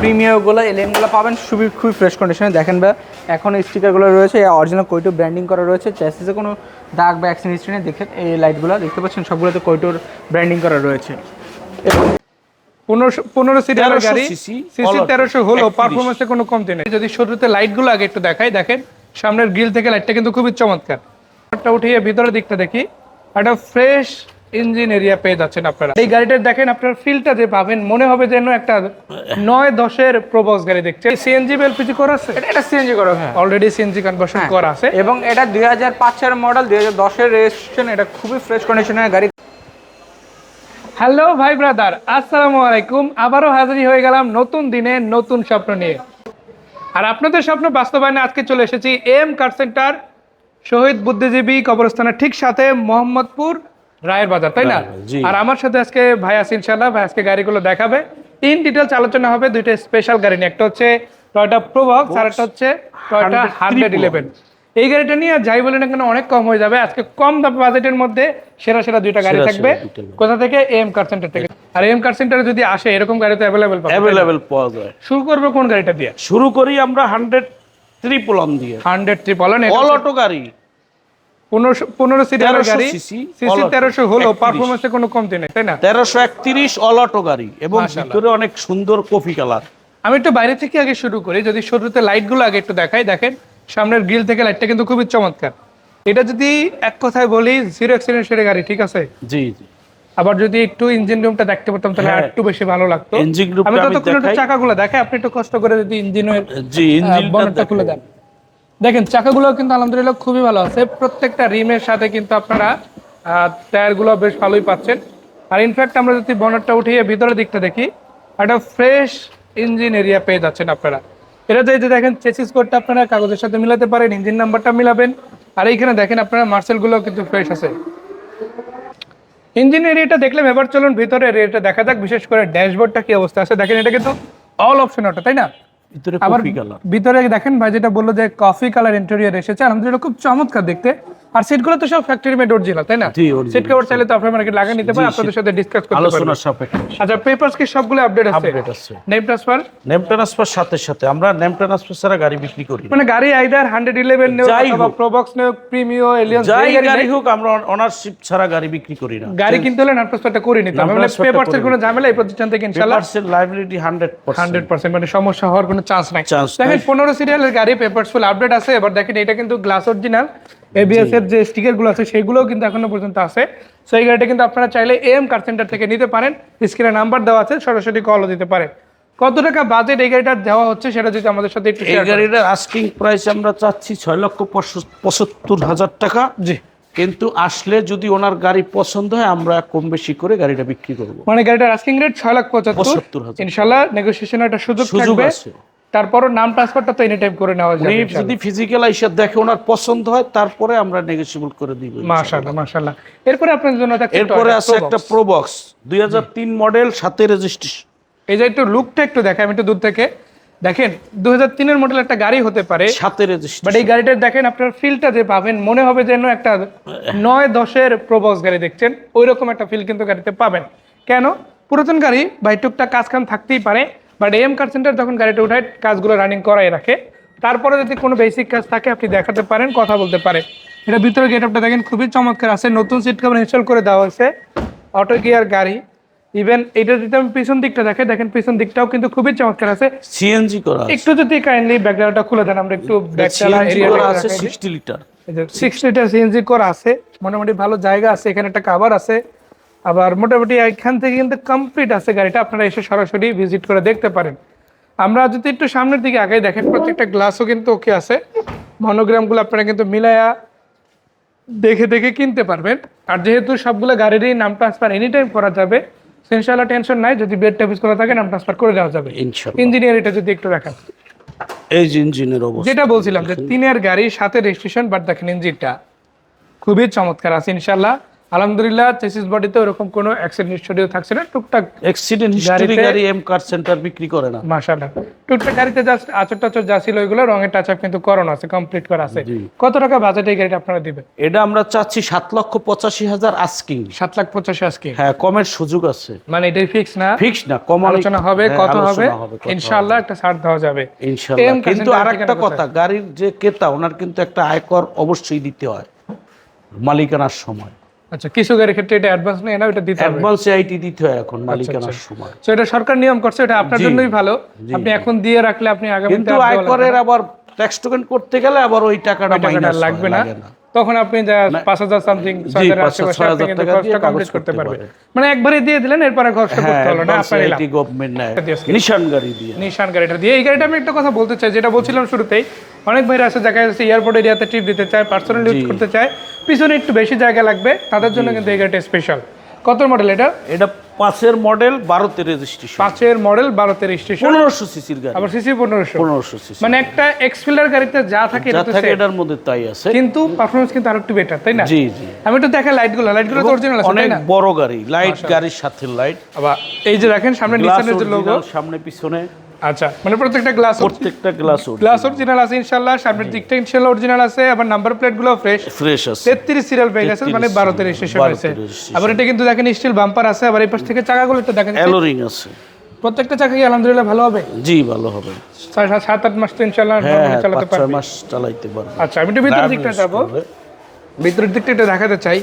প্রিমিয়ারগুলো এলিয়েনগুলো পাবেন খুবই খুবই ফ্রেশ কন্ডিশনে দেখেন বা এখন স্টিকারগুলো রয়েছে অরিজিনাল কৈটো ব্র্যান্ডিং করা রয়েছে। চ্যাসিসে কোনো দাগ বা অ্যাক্সিডেন্ট হিস্ট্রি নেই দেখেন এই লাইটগুলো দেখতে পাচ্ছেন সবগুলোতে কৈটোর ব্র্যান্ডিং করা রয়েছে। পনেরো সিটারের 1300 গাড়ি cc, সিসি তেরোশো হলো 31 পারফরমেন্সে কোনো কমতি নেই। যদি শুরুতে লাইটগুলো আগে একটু দেখাই দেখেন সামনের গ্রিল থেকে লাইটটা কিন্তু খুবই চমৎকার। উঠিয়ে ভিতরের দিকটা দেখি। একটা ফ্রেশ ইঞ্জিন এরিয়া পেয়ে যাচ্ছেন আপনারা। এই গাড়িটা দেখেন আপনার ফিলটা যে পাবেন মনে হবে যেন একটা নয় দশের প্রবক্স গাড়ি দেখছেন সিএনজি এলপিজি করা আছে? এটা এটা সিএনজি করা হ্যাঁ। অলরেডি সিএনজি কনভার্সন করা আছে। এবং এটা দুই হাজার পাঁচ সালের মডেল দুই হাজার দশের রেজিস্ট্রেশন এটা খুবই ফ্রেশ কন্ডিশনের গাড়ি। হ্যালো ভাই ব্রাদার আসসালামু আলাইকুম। আবারও হাজির হয়ে গেলাম নতুন দিনে নতুন স্বপ্ন নিয়ে। আর আপনাদের স্বপ্ন বাস্তবায়নে আজকে চলে এসেছি এম কার সেন্টার শহীদ বুদ্ধিজীবী কবরস্থানের ঠিক সাথে মোহাম্মদপুর রায়ের বাজার তাই না? আর আমার সাথে আজকে ভাই আছে ইনশাল্লাহ ভাই আজকে গাড়িগুলো দেখাবে। ইন ডিটেলস আলোচনা হবে দুইটা স্পেশাল গাড়ি নিয়ে। একটা হচ্ছে টয়টা প্রোবক্স আর একটা হচ্ছে টয়টা হান্ড্রেড ইলেভেন এই গাড়িটা নিয়ে যাই বলে না কেন অনেক কম হয়ে যাবে। আজকে কম দাম বাজেটের মধ্যে সেরা সেরা দুইটা গাড়ি থাকবে। কোথা থেকে? এম কার সেন্টার থেকে। আর এম কার সেন্টারে যদি আসে এরকম গাড়ি তো অ্যাভেলেবেল অ্যাভেলেবেল পাওয়া যায়। শুরু করব কোন গাড়িটা দিয়ে? শুরু করি আমরা হান্ড্রেড ট্রিপল অন দিয়ে। হান্ড্রেড ট্রিপল অল অটো গাড়ি। পনেরো সিটারের 1300 গাড়ি সিসি তেরোশো হলো পারফরমেন্সে কোনো কমতি নেই তাই না? তেরোশো একত্রিশ অল অটো গাড়ি এবং ভিতরে অনেক সুন্দর কফি কালার। আমি একটু বাইরে থেকে আগে শুরু করি যদি শুরুতে লাইটগুলো আগে একটু দেখাই দেখেন সামনের গ্রিল থেকে লাইটটা কিন্তু খুবই চমৎকার। এটা যদি এক কথায় বলি জিরো অ্যাক্সিডেন্টের গাড়ি ঠিক আছে? জি জি। আবার যদি একটু ইঞ্জিন রুমটা দেখতে পারতাম তাহলে হ্যাঁ। একটু বেশি ভালো লাগতো। Engine roomটা আমি একটু দেখাই। চাকাগুলো দেখাই আপনি একটু কষ্ট করে যদি ইঞ্জিনের জি ইঞ্জিন খুলে দেন। দেখেন, চাকাগুলো কিন্তু আলহামদুলিল্লাহ খুবই ভালো আছে। প্রত্যেকটা রিমের সাথে কিন্তু আপনারা টায়ারগুলো বেশ ভালোই পাচ্ছেন। আর ইনফ্যাক্ট আমরা যদি বনেটটা উঠিয়ে ভিতরের দিকটা দেখি, একটা ফ্রেশ ইঞ্জিন এরিয়া পেয়ে যাচ্ছেন আপনারা। এটা যে দেখেন চেসিস কোডটা আপনারা কাগজের সাথে মিলাতে পারেন ইঞ্জিন নাম্বারটা মিলাবেন। আর এইখানে দেখেন আপনারা মার্সেলগুলো কিন্তু ফ্রেশ আছে। ইঞ্জিন এরিয়াটা দেখলাম, এবার চলুন ভিতরে এরিয়াটা দেখা যাক। বিশেষ করে ড্যাশবোর্ডটা কি অবস্থা আছে। দেখেন, এটা কিন্তু অল অপশন ওটা তাই না? ভিতরে আবার কফি কালার ভিতরে দেখেন ভাই যেটা বলল যে কফি কালার ইন্টেরিয়র এসেছে। আলহামদুলিল্লাহ খুব চমৎকার দেখতে। আর সিটগুলো তো সব ফ্যাক্টরি মেড অরিজিনাল তাই না? সিট কভার চাইলে তো আপনার মার্কেট নিতে পারেন আপনাদের সাথে ডিসকাস করতে পারবেন আচ্ছা পেপারস কি সবগুলো আপডেট আছে? আপডেট আছে। নেম ট্রান্সফার নেম ট্রান্সফার সাথে সাথে। আমরা নেম ট্রান্সফার ছাড়া গাড়ি বিক্রি করি। মানে গাড়ি আইদার হান্ড্রেড ইলেভেন নেও অথবা। প্রবক্স নেও প্রিমিও এলিয়ন যাই গাড়ি হোক আমরা অনারশিপ ছাড়া গাড়ি বিক্রি করি না। গাড়ি কিনতে হলে নাম ট্রান্সফারটা করে নিতে হবে। মানে পেপারসের করে কোনো ঝামেলা এই প্রতিষ্ঠান থেকে ইনশাআল্লাহ। লাইবিলিটি হান্ড্রেড হান্ড্রেড পার্সেন্ট মানে সমস্যা হওয়ার কোনো চান্স নাই। দেখেন পনেরো সিরিয়ালের গাড়ি পেপারস ফুল আপডেট আছে। এবার দেখেন এটা কিন্তু গ্লাস অরিজিনাল এবিএস এর যে স্টিকারগুলো আছে সেগুলোও কিন্তু এখনও পর্যন্ত আছে। সো এই গাড়িটা কিন্তু আপনারা চাইলে এম কার সেন্টার থেকে নিতে পারেন। স্ক্রিনে নাম্বার দেওয়া আছে সরাসরি কলও দিতে পারেন কত টাকা বাজেট এই গাড়িটা দেওয়া হচ্ছে সেটা যদি আমাদের সাথে একটু এই গাড়িটার আস্কিং প্রাইস আমরা চাচ্ছি ছয় লক্ষ পঁচাত্তর হাজার টাকা। জি। কিন্তু আসলে যদি ওনার গাড়ি পছন্দ হয় আমরা কম বেশি করে গাড়িটা বিক্রি করব। মানে গাড়িটার আস্কিং রেট ছয় লাখ পঁচাত্তর। ইনশাল্লাহ নেগোসিয়েশনের একটা সুযোগ থাকবে। আছে। তারপরও নাম ট্রান্সফারটা তো এনি টাইম করে নেওয়া যাবে যদি ফিজিক্যাল আইসা দেখে ওনার পছন্দ হয় তারপরে আমরা নেগোসিয়েবল করে দিব মাশাআল্লাহ মাশাআল্লাহ। এরপরে আপনাদের জন্য এরপরে আছে একটা প্রোবক্স দুই হাজার তিন মডেল সাথে রেজিস্ট্রেশন এই যে একটু লুকটা একটু দেখাই আমি একটু দূর থেকে। দেখেন দু হাজার তিনের মডেল একটা গাড়ি হতে পারে সাথে বাট এই গাড়িটা দেখেন আপনার ফিলটা যে পাবেন মনে হবে যেন একটা নয় দশের প্রবক্স গাড়ি দেখছেন ওই রকম একটা ফিল কিন্তু গাড়িতে পাবেন। কেন? পুরাতন গাড়ি বা টুকটাক কাজ কাম থাকতেই পারে বাট এম কার সেন্টার যখন গাড়িটা উঠায় কাজগুলো রানিং করাই রাখে। তারপরে যদি কোনো বেসিক কাজ থাকে আপনি দেখাতে পারেন কথা বলতে পারেন এটা ভিতরে গেট আপটা দেখেন খুবই চমৎকার আছে। নতুন সিট কভার ইনস্টল করে দেওয়া হয়েছে। অটো গিয়ার গাড়ি। ইভেন এটা যদি আমি পিছন দিকটা দেখে দেখেন পিছন দিকটাও কিন্তু খুবই চমৎকার আছে। সিএনজি করা আছে। একটু যদি কাইন্ডলি ব্যাকগ্রাউন্ডটা খুলে দেন আমরা একটু ব্যাকচালা এরিয়া আছে sixty litre six litre CNG করা আছে। মোটামুটি ভালো জায়গা আছে এখানে একটা কাভার আছে। আবার মোটামুটি এখান থেকে কিন্তু কমপ্লিট আছে গাড়িটা আপনারা এসে সরাসরি ভিজিট করে দেখতে পারেন। আমরা যদি একটু সামনের দিকে আগে দেখেন প্রত্যেকটা গ্লাসও কিন্তু ওকে আছে। মনোগ্রামগুলো আপনারা কিন্তু মিলায়া দেখে দেখে কিনতে পারবেন। আর যেহেতু সবগুলো গাড়িরই নাম ট্রান্সফার এনি টাইম করা যাবে ইনশাল্লাহ টেনশন নাই যদি বেড টেপিস করা থাকে নাম ট্রান্সফার করে দেওয়া যাবে। ইঞ্জিনিয়ার এটা যদি একটু দেখান। এই যে ইঞ্জিনের অবস্থা। যেটা বলছিলাম যে তিনের গাড়ি সাথে রেজিস্ট্রেশন বাট দেখেন ইঞ্জিনটা খুবই চমৎকার আছে ইনশাল্লাহ আলহামদুলিল্লাহ চেসিস বডিতে ওরকম কোনো অ্যাক্সিডেন্ট হিস্টোরিও থাকছে না। টুকটাক অ্যাক্সিডেন্ট হিস্টরি গাড়ি এম কার সেন্টার বিক্রি করে না। মাশাআল্লাহ। টুকটাক গাড়িতে জাস্ট আচর টাচর যা ছিল ওইগুলো রঙের টাচ আপ কিন্তু করানো আছে কমপ্লিট করা আছে। কত টাকা বাজেটে গাড়িটা আপনারা দিবেন? এটা আমরা চাচ্ছি সাত লক্ষ পঁচাশি হাজার আস্কিং সাত লাখ পঁচাশি আজকে হ্যাঁ কমের সুযোগ আছে। মানে এটাই ফিক্স না? ফিক্স না কম আলোচনা হবে হ্যাঁ, কত হবে। ইনশাআল্লাহ একটা ছাড় দেওয়া যাবে। ইনশাল্লাহ এম কিন্তু কাসেন্টার আর একটা ঠিকানা কথা গাড়ির যে ক্রেতা ওনার কিন্তু একটা আয়কর অবশ্যই দিতে হয়। মালিকানার সময়। আচ্ছা কৃষকের ক্ষেত্রে এটা অ্যাডভান্স নেই না এটা দিতে হবে। অ্যাডভান্স আইটি দিতে হয় এখন মালিকানার সময়। তো এটা সরকার নিয়ম করছে এটা আপনার জন্যই ভালো। আপনি এখন দিয়ে রাখলে আপনি আগামী কিন্তু আয়করের আবার ট্যাক্স টোকেন করতে গেলে আবার ওই টাকাটা লাগবে না। তখন আপনি পাঁচ হাজার সামথিং ছয় হাজার কমপ্লিট করতে করতে পারবে পারে। মানে একবারে দিয়ে দিলেন এরপরে খরচটা হ্যাঁ করতে হলো না আপনার গভর্নমেন্ট নিশান গাড়ি দিয়ে। নিশান গাড়িটা দিয়ে। এই গাড়িটা আমি একটা কথা বলতে চাই যেটা বলছিলাম শুরুতেই। অনেক ভাইরা আছে দেখা যাচ্ছে এয়ারপোর্ট এরিয়াতে ট্রিপ দিতে চায় পার্সোনাল ইউজ করতে চায়। পিছনে একটু বেশি জায়গা লাগবে তাদের জন্য কিন্তু এই গাড়িটা স্পেশাল কত মডেল এটা? এটা পাঁচের মডেল ভারতের রেজিস্ট্রেশন পাঁচের মডেল ভারতের রেজিস্ট্রেশন পনেরোশো সিসির গাড়ি। আবার সিসি পনেরোশো। পনেরোশো সিসি মানে একটা এক্সপিলার গাড়িতে যা থাকে যা থাকে এটার মধ্যে তাই আছে। কিন্তু পারফরমেন্স কিন্তু আরেকটু বেটার তাই না? জি জি। আমি একটু দেখা লাইটগুলো লাইটগুলো তো অরিজিনাল আছে অনেক বড় গাড়ি লাইট গাড়ির সাথে লাইট আবার এই যে দেখেন সামনে নিসানের যে লোগো সামনে পিছনে। আচ্ছা মানে প্রত্যেকটা গ্লাস প্রত্যেকটা গ্লাস গ্লাস অরিজিনাল আছে ইনশাআল্লাহ সামনের দিকটা ইনশাআল্লাহ অরিজিনাল আছে আবার নাম্বার প্লেটগুলো ফ্রেশ ফ্রেশ আছে। তেত্রিশ সিরিয়াল পেয়ে গেছে মানে 33 রেজিস্ট্রেশন হয়েছে। আবার এটা কিন্তু দেখেন স্টিল বাম্পার আছে আবার এই পাশ থেকে চাকাগুলো দেখেন। অ্যালোরিং আছে। প্রত্যেকটা চাকা কি আলহামদুলিল্লাহ ভালো হবে? জি ভালো হবে। সাত আট মাস তো ইনশাআল্লাহ হ্যাঁ চালাতে ছয় পারবে। মাস চালাইতে পারবে। আচ্ছা আমি একটু ভিতরের দিকটা যাব। ভিতরের দিকটা একটু দেখাতে চাই।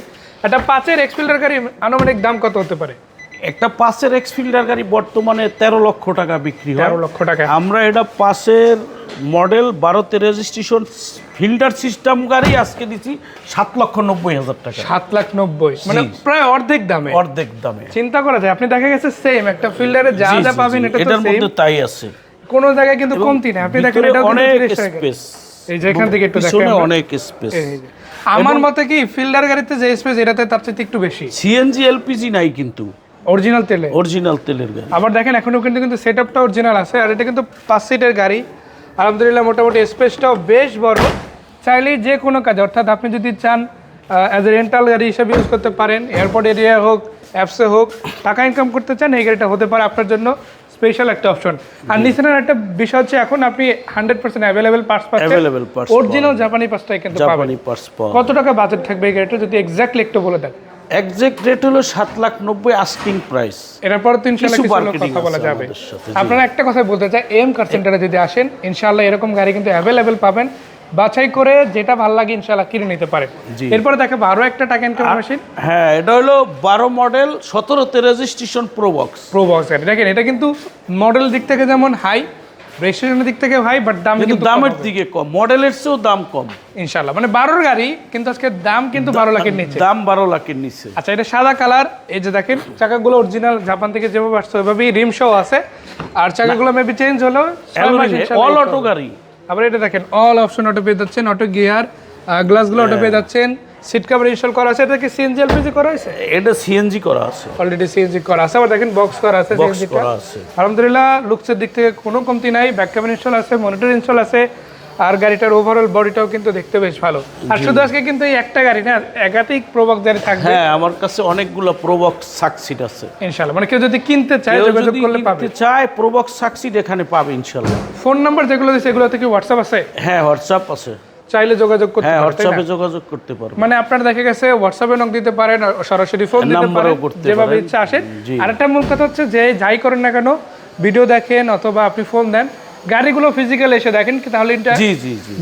একটা পাঁচের এক্সপিল্ডার গাড়ি আনুমানিক দাম কত হতে পারে? একটা পাশের এক্স ফিল্ডার গাড়ি বর্তমানে তেরো লক্ষ টাকা বিক্রি হয়। তেরো লক্ষ টাকা। আমরা এটা পাশের মডেল বারোতে রেজিস্ট্রেশন ফিল্টার সিস্টেম গাড়ি আজকে দিচ্ছি সাত লক্ষ নব্বই হাজার টাকা। সাত লাখ নব্বই। মানে প্রায় অর্ধেক দামে। অর্ধেক দামে। চিন্তা করা যায় আপনি দেখা গেছে সেম একটা ফিল্ডারে যা যা পাবেন এটা এটার মধ্যে তাই আছে। কোনো জায়গায় কিন্তু কমতি না আপনি দেখেন এটা অনেক স্পেস এই যে এখান থেকে একটু দেখেন অনেক স্পেস আমার মতে কি ফিল্ডার গাড়িতে যে স্পেস এটাতে তার চাইতে একটু বেশি। সিএনজি এলপিজি নাই কিন্তু। অরিজিনাল তেলে? অরিজিনাল তেলের গাড়ি। আবার দেখেন এখনও কিন্তু কিন্তু সেট আপটা অরিজিনাল আছে আর এটা কিন্তু পাঁচ সিটের গাড়ি। আলহামদুলিল্লাহ মোটামুটি স্পেসটাও বেশ বড়। চাইলেই যে কোনো কাজ অর্থাৎ আপনি যদি চান অ্যাজ এ রেন্টাল গাড়ি হিসেবে ইউজ করতে পারেন এয়ারপোর্ট এরিয়া হোক অ্যাপসে হোক টাকা ইনকাম করতে চান এই গাড়িটা হতে পারে আপনার জন্য স্পেশাল একটা অপশন আর নিসানের একটা বিষয় হচ্ছে এখন আপনি হান্ড্রেড পার্সেন্ট অ্যাভেলেবেল পার্টস পাচ্ছেন। Available parts অরিজিনাল জাপানি পার্টসটাই কিন্তু পাবেন। পার্টস কত টাকা বাজেট থাকবে এই গাড়িটা যদি এক্স্যাক্টলি একটু বলে দেন? এক্সাক্ট রেট হলো সাত লাখ নব্বই আস্কিং প্রাইস এরপর তো ইনশাল্লাহ কিছু কথা বলা যাবে। আপনারা একটা কথা বলতে চাই এম কার সেন্টারে যদি আসেন ইনশাল্লাহ এরকম গাড়ি কিন্তু অ্যাভেলেবেল পাবেন। বাছাই করে যেটা ভালো লাগে ইনশাল্লাহ কিনে নিতে পারেন। এরপরে দেখাবো আরও একটা টাকা ইনকাম মেশিন হ্যাঁ এটা হলো বারো মডেল সতেরোতে রেজিস্ট্রেশন প্রোবক্স প্রো বক্স গাড়ি দেখেন এটা কিন্তু মডেল দিক থেকে যেমন হাই রেজিস্ট্রেশনের দিক থেকে হাই বাট দাম কিন্তু দামের দিকে কম মডেলের চেয়েও দাম কম। ইনশাল্লাহ মানে বারোর গাড়ি কিন্তু আজকে দাম কিন্তু বারো লাখের নিচে। দাম বারো লাখের নিচে। আচ্ছা এটা সাদা কালার এই যে দেখেন চাকাগুলো অরিজিনাল জাপান থেকে যেভাবে আসছে ওইভাবেই রিম শো আছে। আর চাকাগুলো মেবি চেঞ্জ হলো অল অটো গাড়ি। আবার এটা দেখেন অল অপশন অটো পেয়ে যাচ্ছেন অটো গিয়ার গ্লাসগুলো অটো পেয়ে যাচ্ছেন। সিট কভার ইনস্টল করা আছে? এটা কি সিএনজি এলপিজি করা আছে? এটা সিএনজি করা আছে। অলরেডি সিএনজি করা আছে। আবার দেখেন বক্স করা আছে বক্স করা আছে। আলহামদুলিল্লাহ লুকসের দিক থেকে কোনো কমতি নাই। ব্যাক ক্যামেরা ইনস্টল আছে মনিটর ইনস্টল আছে। আর গাড়িটার ওভারঅল বডিটাও কিন্তু দেখতে বেশ ভালো। আর শুধু আজকে কিন্তু এই একটা গাড়ি না একাধিক প্রবক গাড়ি থাকবে। হ্যাঁ আমার কাছে অনেকগুলো প্রোবক্স সাকসিড আছে। ইনশাল্লাহ মানে কেউ যদি কিনতে চায় যোগাযোগ করলে পাবে। কিনতে চায় প্রোবক্স সাকসিড এখানে পাবে ইনশাল্লাহ ফোন নাম্বার যেগুলো দিচ্ছে এগুলোতে কি হোয়াটসঅ্যাপ আছে? হ্যাঁ হোয়াটসঅ্যাপ আছে। চাইলে যোগাযোগ করতে হ্যাঁ? হোয়াটসঅ্যাপে যোগাযোগ করতে পারবে মানে আপনার দেখা গেছে হোয়াটসঅ্যাপে নক দিতে পারেন সরাসরি ফোন দিতে পারেন যেভাবে ইচ্ছা আসেন জি। আর একটা মূল কথা হচ্ছে যে যাই করেন না কেন ভিডিও দেখেন অথবা আপনি ফোন দেন গাড়িগুলো ফিজিক্যাল এসে দেখেন তাহলে